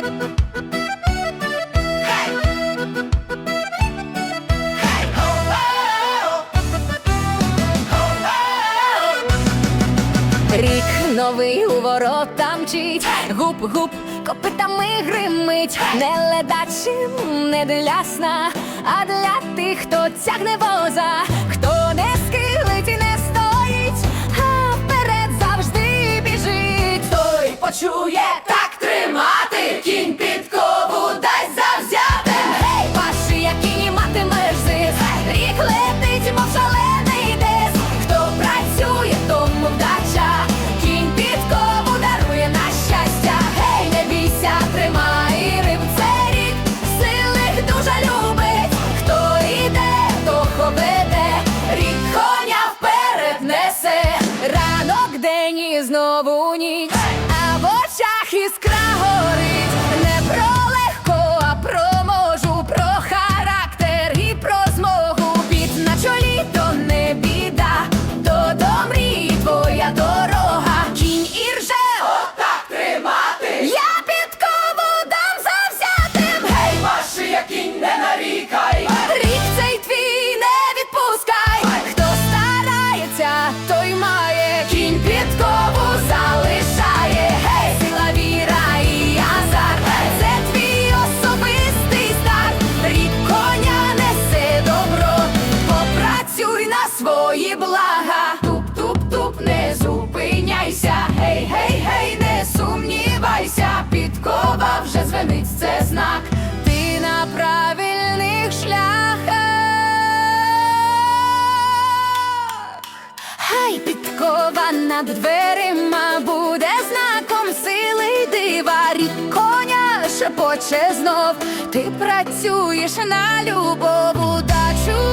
Рік новий у ворота мчить, гуп-гуп, копитами гримить, не ледачим, не для сна, а для тих, хто тягне воза, хто не скилить і не стоїть, а вперед завжди біжить. Той почує летить, мов шалений десь. Хто працює, тому вдача, кінь підкову дарує на щастя. Гей, не бійся, тримай рік, сильних дуже любить. Хто іде, того веде, рік коня вперед. Ранок, день і знову ніч, а в очах іскра горить. Блага. Туп-туп-туп, не зупиняйся. Гей, гей, гей, не сумнівайся. Підкова вже звенить, це знак. Ти на правильних шляхах. Хай підкова над дверима буде знаком сили дива. Рік коня шепоче знов. Ти працюєш на любов удачу.